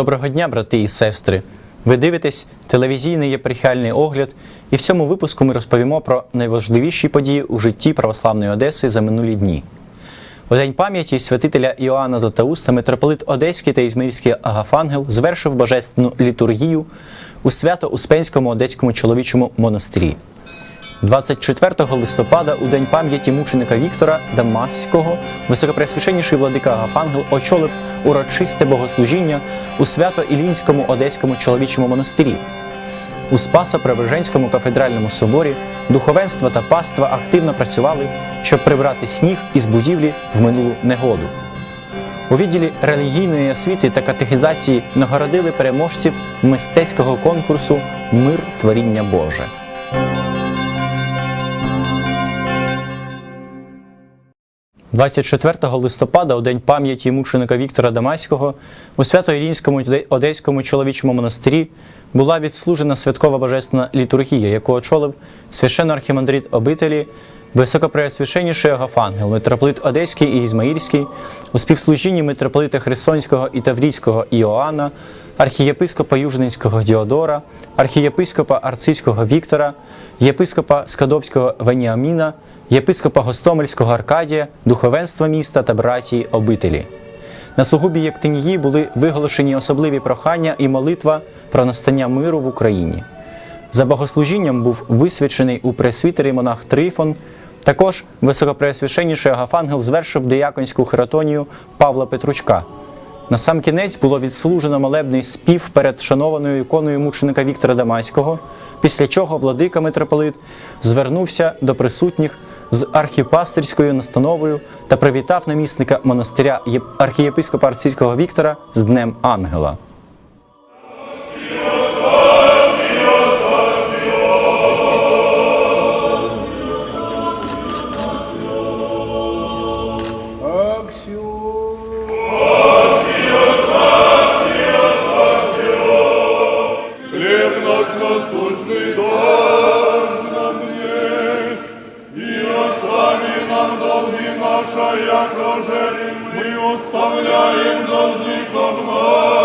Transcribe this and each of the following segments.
Доброго дня, брати і сестри! Ви дивитесь телевізійний єпархіальний огляд, і в цьому випуску ми розповімо про найважливіші події у житті православної Одеси за минулі дні. У день пам'яті святителя Іоанна Златоуста митрополит Одеський та Ізмаїльський Агафангел звершив божественну літургію у свято-Успенському Одеському чоловічому монастирі. 24 листопада, у день пам'яті мученика Віктора Дамаського, високопресвященніший владика Агафангел очолив урочисте богослужіння у свято-Ілінському Одеському чоловічому монастирі. У Спасо-Преображенському кафедральному соборі духовенство та паства активно працювали, щоб прибрати сніг із будівлі в минулу негоду. У відділі релігійної освіти та катехізації нагородили переможців мистецького конкурсу Мир творіння Боже. – 24 листопада, у день пам'яті мученика Віктора Дамаського, у Свято-Ілінському Одеському чоловічому монастирі була відслужена святкова божественна літургія, яку очолив священно-архімандрит обителі, високопреосвященніший Агафангел, митрополит Одеський і Ізмаїльський, у співслужінні митрополита Херсонського і Таврійського Іоанна, архієпископа Южненського Діодора, архієпископа Арцизького Віктора, єпископа Скадовського Веніаміна, єпископа Гостомельського Аркадія, духовенства міста та братії обителі. На сугубі Єктинії були виголошені особливі прохання і молитва про настання миру в Україні. За богослужінням був висвячений у пресвітері монах Трифон. Також високопреосвященніший Агафангел звершив дияконську хератонію Павла Петручка. На сам кінець було відслужено молебний спів перед шанованою іконою мученика Віктора Дамаського, після чого владика митрополит звернувся до присутніх з архіпастирською настановою та привітав намісника монастиря єп- архієпископа Арцизького Віктора з Днем Ангела. Наши, яко же мы оставляем должникам нашим,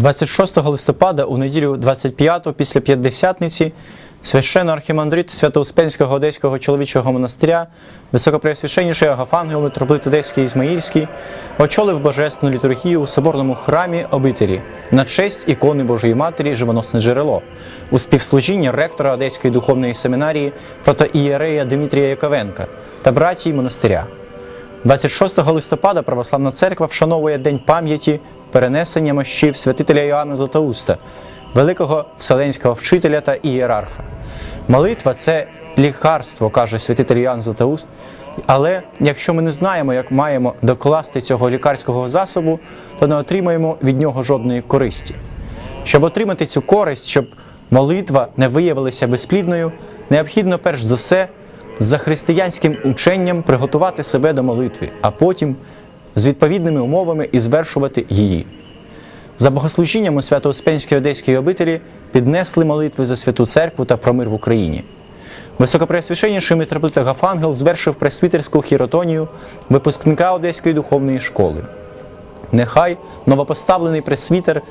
26 листопада, у неділю 25 після П'ятдесятниці, священно архімандрит Свято-Успенського Одеського чоловічого монастиря, високопреосвященніший Агафангел, митрополит Одеський Ізмаїльський, очолив божественну літургію у соборному храмі обителі на честь ікони Божої Матері Живоносне джерело у співслужінні ректора Одеської духовної семінарії протоієрея Дмитрія Яковенка та братії монастиря. 26 листопада Православна церква вшановує День пам'яті перенесення мощів святителя Іоанна Златоуста, великого вселенського вчителя та ієрарха. Молитва це лікарство, каже святитель Іоанн Златоуст. Але якщо ми не знаємо, як маємо докласти цього лікарського засобу, то не отримаємо від нього жодної користі. Щоб отримати цю користь, щоб молитва не виявилася безплідною, необхідно перш за все за християнським ученням приготувати себе до молитви, а потім з відповідними умовами і звершувати її. За богослужінням у Свято-Успенській Одеській обителі піднесли молитви за святу церкву та про мир в Україні. Високопреосвященніший митрополит Агафангел звершив пресвітерську хіротонію випускника Одеської духовної школи. Нехай новопоставлений пресвітер,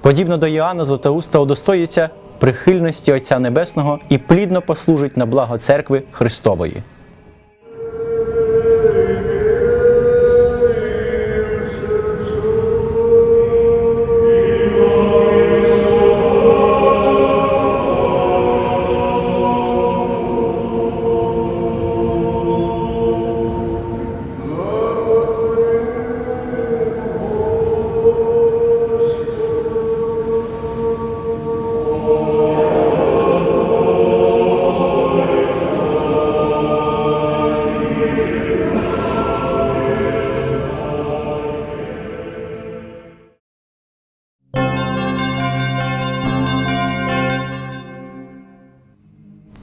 подібно до Іоанна Златоуста, удостоїться прихильності Отця Небесного і плідно послужить на благо церкви Христової.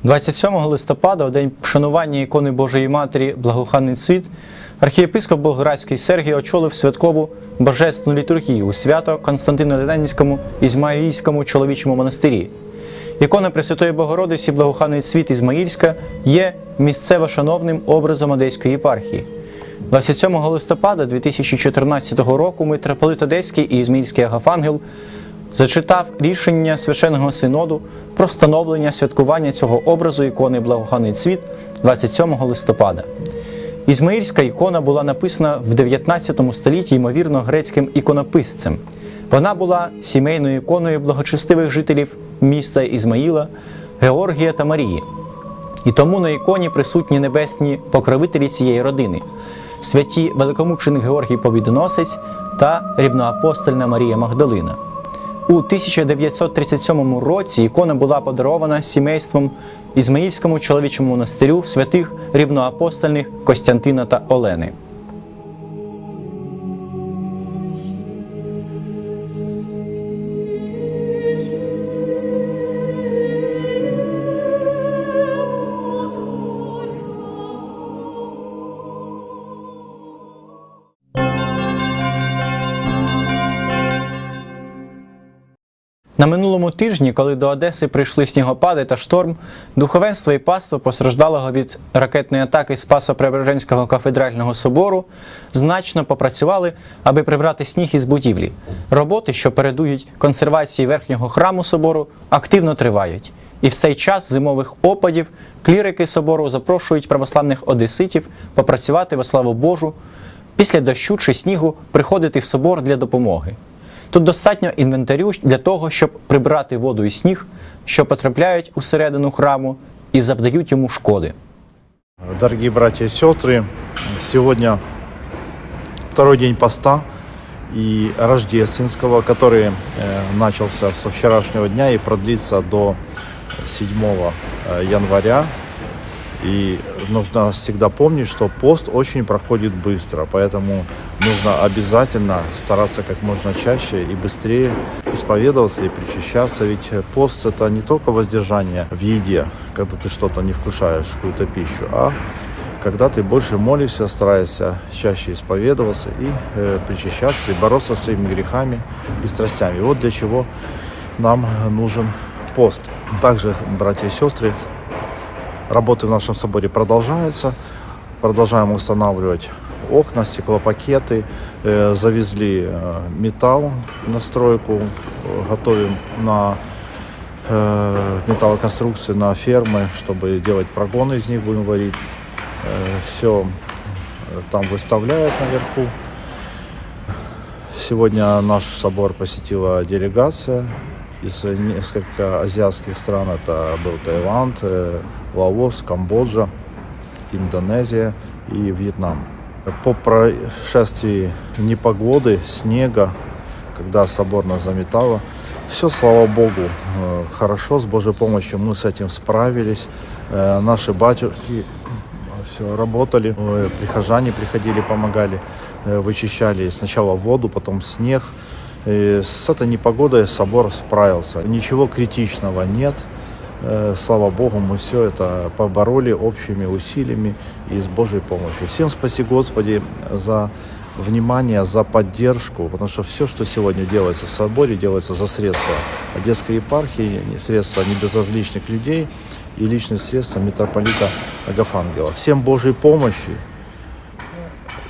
27 листопада, у день вшанування ікони Божої Матері Благоханний світ, архієпископ Болградський Сергій очолив святкову божественну літургію у свято Константино-Ленінському Ізмаїльському чоловічому монастирі. Ікона Пресвятої Богородиці Благоханний світ Ізмаїльська є місцево шановним образом Одеської єпархії. 27 листопада 2014 року митрополит Одеський і Ізмаїльський Агафангел зачитав рішення священного синоду про встановлення святкування цього образу ікони Благоханий цвіт 27 листопада. Ізмаїльська ікона була написана в 19 столітті, ймовірно, грецьким іконописцем. Вона була сімейною іконою благочестивих жителів міста Ізмаїла, Георгія та Марії. І тому на іконі присутні небесні покровителі цієї родини святі великомученик Георгій Побідоносець та рівноапостольна Марія Магдалина. У 1937 році ікона була подарована сімейством Ізмаїльському чоловічому монастирю святих рівноапостольних Костянтина та Олени. На минулому тижні, коли до Одеси прийшли снігопади та шторм, духовенство і паство постраждалого від ракетної атаки Спасо-Преображенського кафедрального собору значно попрацювали, аби прибрати сніг із будівлі. Роботи, що передують консервації верхнього храму собору, активно тривають. І в цей час зимових опадів клірики собору запрошують православних одеситів попрацювати во славу Божу, після дощу чи снігу приходити в собор для допомоги. Тут достатньо інвентарю для того, щоб прибрати воду і сніг, що потрапляють усередину храму і завдають йому шкоди. Дорогие братья и сестры, сегодня второй день поста и рождественского, который э, начался со вчерашнего дня и продлится до 7 э, января. И нужно всегда помнить, что пост очень проходит быстро, поэтому нужно обязательно стараться как можно чаще и быстрее исповедоваться и причащаться. Ведь пост это не только воздержание в еде, когда ты что-то не вкушаешь, какую-то пищу, а когда ты больше молишься, стараешься чаще исповедоваться и э, причащаться, и бороться со своими грехами и страстями. Вот для чего нам нужен пост. Также, братья и сестры, Работы в нашем соборе продолжаются. Продолжаем устанавливать окна, стеклопакеты. Э, завезли э, металл на стройку. Готовим на э, металлоконструкции на фермы, чтобы делать прогоны из них будем варить. все там выставляют наверху. Сегодня наш собор посетила делегация из нескольких азиатских стран. Это был Таиланд, э, Лаос, Камбоджа, Индонезия и Вьетнам. По прошествии непогоды, снега, когда собор нас заметало, все, слава Богу, э, хорошо, с Божьей помощью мы с этим справились. Э, Наши батюшки все работали, э, прихожане приходили, помогали, э, вычищали сначала воду, потом снег. И с этой непогодой собор справился. Ничего критичного нет. Э, Слава Богу, мы все это побороли общими усилиями и с Божьей помощью. Всем спаси Господи за внимание, за поддержку, потому что все, что сегодня делается в соборе, делается за средства Одесской епархии, средства небезразличных людей и личных средств митрополита Агафангела. Всем Божьей помощи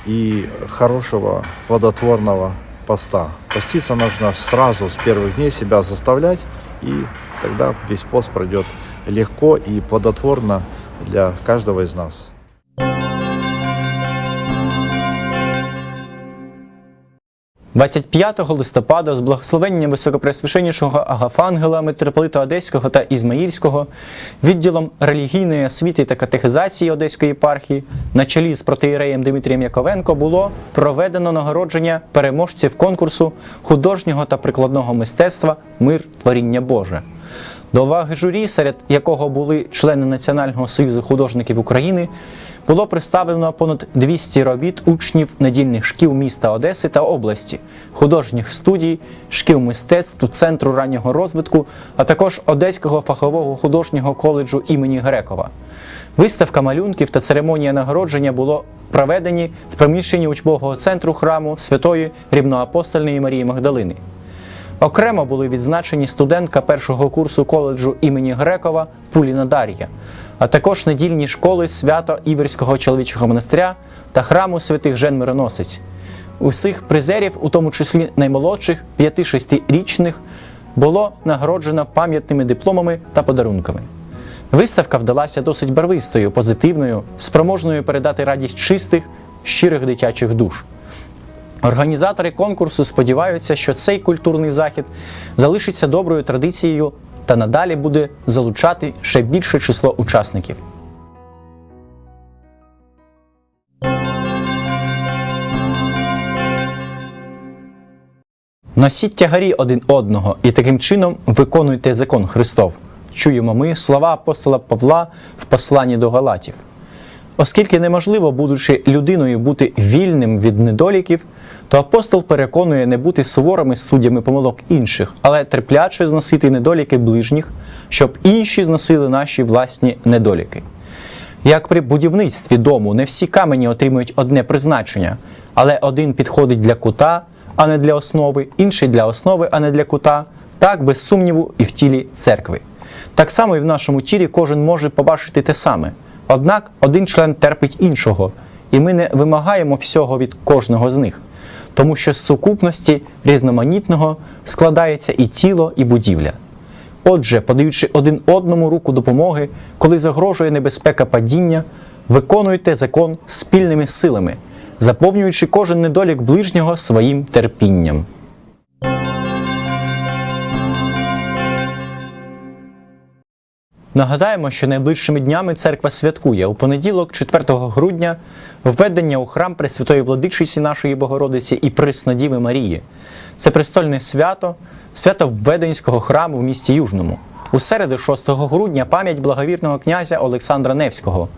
и хорошего плодотворного поста. Поститься нужно сразу с первых дней себя заставлять, и тогда весь пост пройдет легко и плодотворно для каждого из нас. – 25 листопада з благословенням високопресвященнішого Агафангела, митрополита Одеського та Ізмаїльського, відділом релігійної освіти та катехизації Одеської єпархії на чолі з протиєреєм Дмитрієм Яковенко було проведено нагородження переможців конкурсу художнього та прикладного мистецтва Мир Творіння Боже. До уваги журі, серед якого були члени Національного союзу художників України, було представлено понад 200 робіт учнів недільних шкіл міста Одеси та області, художніх студій, шкіл мистецтв, центру раннього розвитку, а також Одеського фахового художнього коледжу імені Грекова. Виставка малюнків та церемонія нагородження було проведені в приміщенні учбового центру храму Святої Рівноапостольної Марії Магдалини. Окремо були відзначені студентка першого курсу коледжу імені Грекова Пуліна Дар'я, а також недільні школи свято Іверського чоловічого монастиря та храму святих Жен Мироносець. Усіх призерів, у тому числі наймолодших 5-6-річних, було нагороджено пам'ятними дипломами та подарунками. Виставка вдалася досить барвистою, позитивною, спроможною передати радість чистих, щирих дитячих душ. Організатори конкурсу сподіваються, що цей культурний захід залишиться доброю традицією та надалі буде залучати ще більше число учасників. Носіть тягарі один одного і таким чином виконуйте закон Христов. Чуємо ми слова апостола Павла в посланні до Галатів. Оскільки неможливо, будучи людиною, бути вільним від недоліків, то апостол переконує не бути суворими суддями помилок інших, але терпляче зносити недоліки ближніх, щоб інші зносили наші власні недоліки. Як при будівництві дому не всі камені отримують одне призначення, але один підходить для кута, а не для основи, інший для основи, а не для кута, так без сумніву і в тілі церкви. Так само і в нашому тілі кожен може побачити те саме. Однак один член терпить іншого, і ми не вимагаємо всього від кожного з них, тому що з сукупності різноманітного складається і тіло, і будівля. Отже, подаючи один одному руку допомоги, коли загрожує небезпека падіння, виконуйте закон спільними силами, заповнюючи кожен недолік ближнього своїм терпінням. Нагадаємо, що найближчими днями церква святкує у понеділок, 4 грудня, введення у храм Пресвятої Владичиці нашої Богородиці і Преснодіви Марії. Це престольне свято, свято Введенського храму в місті Южному. У середу, 6 грудня, пам'ять благовірного князя Олександра Невського.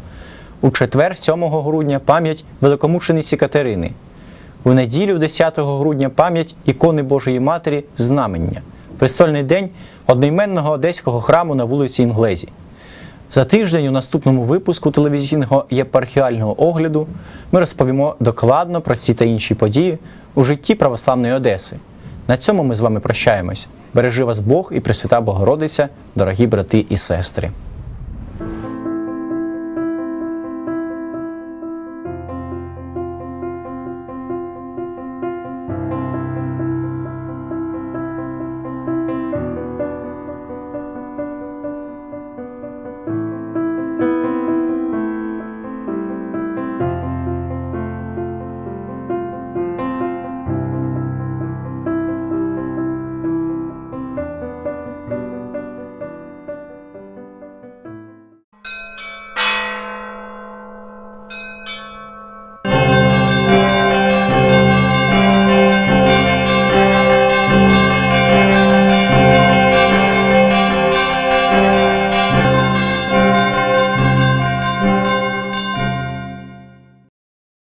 У четвер, 7 грудня, пам'ять великомучениці Катерини. У неділю, 10 грудня, пам'ять ікони Божої Матері Знамення. Престольний день одноіменного одеського храму на вулиці Інглезі. За тиждень у наступному випуску телевізійного єпархіального огляду ми розповімо докладно про ці та інші події у житті православної Одеси. На цьому ми з вами прощаємось. Бережи вас Бог і Пресвята Богородиця, дорогі брати і сестри.